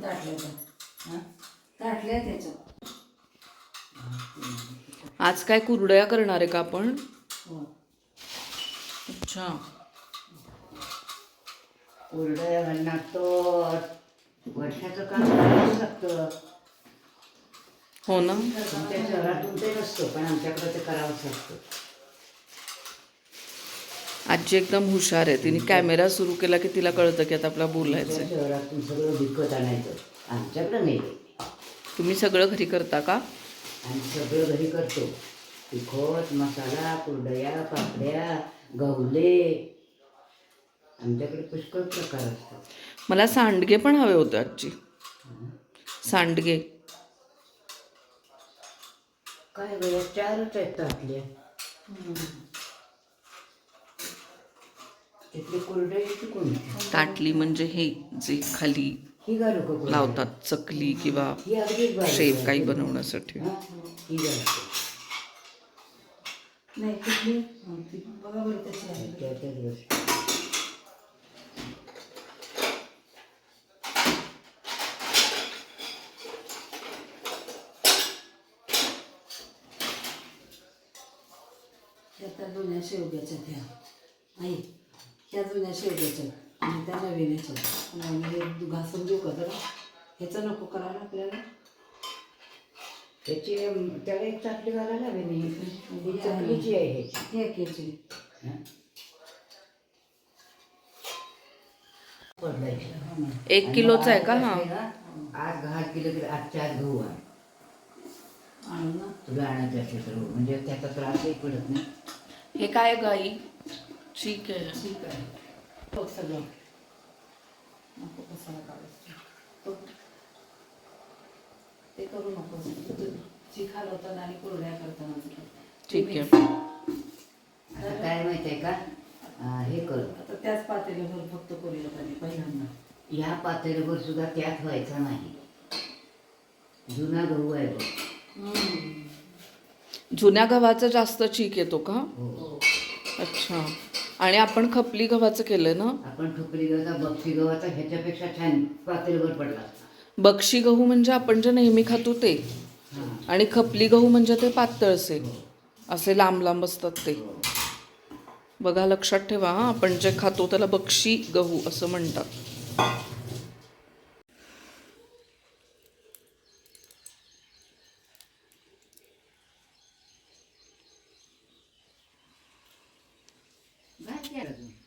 दोन ताटल्या ताटल्या त्याच्यात आज काय कुरडया करणार आहे का आपण? हो. अच्छा. कोरडं म्हणणार तो वर्षाचं काम करावं लागतं. हो ना. तुमच्या शहरातून ते नसतं पण आमच्याकडे ते करावंच लागतं. आजी एकदम हुशार आहे. तिने कॅमेरा सुरू केला की तिला कळतं की आता आपल्याला बोलायचं तुमच्या आहे शहरातून सगळं विकत आणायचं. आमच्याकडं नाही. तुम्ही सगळं घरी करता का? आम्ही सगळं घरी करतो. तिखट मसाला कुरडया पापड्या गवले आमच्याकडे पुष्कळ प्रकार असतात. मला सांडगे पण हवे होते आजी. सांडगे. काय बरं चारच आहेत कोणती ताटली म्हणजे हे जे खाली ही? लावतात चकली किंवा आहे. काही बनवण्यासाठी. त्या जुन्या शेवग्याच्या त्या आई त्या जुन्या शेवग्याच्या. आणि त्या नवीन ह्याच्या आणि हे घासून देऊ का जरा? ह्याचं नको करायला आपल्याला. त्याची त्याला एक चाटली घालायला हवी नाही. ही. चकलीची आहे ह्याची. हे केची हा? पडलायची. एक किलोचा आहे का? हा. आज घाट किलो किलो आजच्या आज गहू आण आणून ना तुला आणायचं असेल तर म्हणजे त्याचा त्रासही पडत नाही. हे काय गाई ठीक आहे ठीक आहे बघ सगळं नको कसाला काढायचं. ते करू नको चिखा लावताना आणि कुरड्या करताना ठीक आहे आता काय माहीत आहे का हे कर आता त्याच पातेल्यावर फक्त करूया पाहिजे पहिल्यांदा ह्या पातेल्यावर सुद्धा त्यात व्हायचा नाही जुना गहू आहे बघ जुन्या गव्हाचा जास्त चीक येतो का? हो. अच्छा. आणि आपण खपली गव्हाचं केलं ना? आपण ठोकरी गव्हाचा बक्षी गव्हाचा ह्याच्यापेक्षा छान पातेल्यावर पडला. बक्षी गहू म्हणजे आपण जे नेहमी खातो ते. हां. आणि खपली गहू म्हणजे ते पातळसे असे. लांब लांब असतात ते. बघा लक्षात ठेवा हा. आपण जे खातो त्याला बक्षी गहू असं म्हणतात. 见。